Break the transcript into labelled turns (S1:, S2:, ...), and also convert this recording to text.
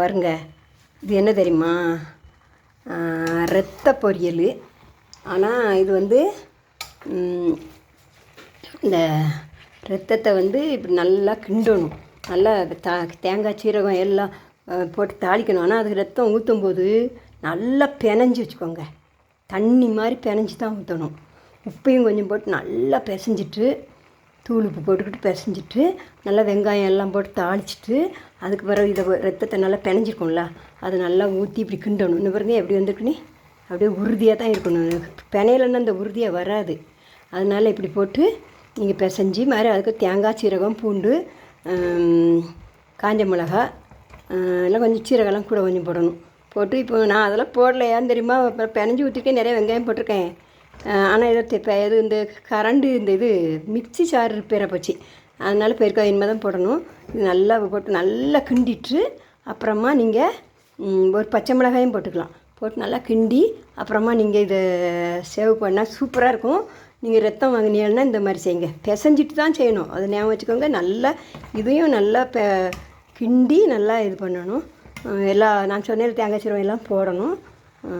S1: வருங்க இது என்ன தெரியுமா? ரத்த பொரியல். ஆனால் இது வந்து இந்த ரத்தத்தை வந்து இப்படி நல்லா கிண்டணும். நல்லா தா தேங்காய் சீரகம் எல்லாம் போட்டு தாளிக்கணும். ஆனால் அதுக்கு ரத்தம் ஊற்றும் போது நல்லா பிணைஞ்சு வச்சுக்கோங்க. தண்ணி மாதிரி பிணைஞ்சி தான் ஊற்றணும் உப்பையும் கொஞ்சம் போட்டு நல்லா பிசைஞ்சிட்டு தூள் உப்பு போட்டுக்கிட்டு பிசைஞ்சிட்டு நல்லா வெங்காயம் எல்லாம் போட்டு தாளிச்சிட்டு அதுக்கு பிறகு இதை ரத்தத்தை நல்லா பிணைஞ்சிருக்கும்ல அதை நல்லா ஊற்றி இப்படி கிண்டணும். இன்னும் பாருங்க எப்படி வந்திருக்குன்னு? அப்படியே உறுதியாக தான் இருக்கணும். பிணையிலன்னா அந்த உறுதியாக வராது. அதனால் இப்படி போட்டு நீங்கள் பிசைஞ்சி மாதிரி அதுக்கு தேங்காய் சீரகம் பூண்டு காஞ்ச மிளகா எல்லாம் கொஞ்சம் சீரகம்லாம் கூட கொஞ்சம் போடணும். போட்டு இப்போ நான் அதெல்லாம் போடல ஏன் தெரியுமா? அப்புறம் பிணைஞ்சு ஊற்றிருக்கேன் நிறைய வெங்காயம் போட்டிருக்கேன். ஆனால் ஏதோ இப்போ இது இந்த கரண்டு இந்த இது மிக்ஸி சாரு ரிப்பேராக போச்சு. அதனால் பெருக்காய் இனிமே தான் போடணும். இது நல்லா போட்டு நல்லா கிண்டிட்டு அப்புறமா நீங்கள் ஒரு பச்சை மிளகாயும் போட்டுக்கலாம். போட்டு நல்லா கிண்டி அப்புறமா நீங்கள் இதை சேவ் பண்ணால் சூப்பராக இருக்கும். நீங்கள் ரத்தம் வாங்கினீங்கன்னா இந்த மாதிரி செய்யுங்க. பிசைஞ்சிட்டு தான் செய்யணும். அதை ஞாபகம் வச்சுக்கோங்க. நல்லா இதையும் நல்லா பெ கிண்டி நல்லா இது பண்ணணும். எல்லா நான் சொன்னேன் தேங்காய் சீரகம் எல்லாம் போடணும்.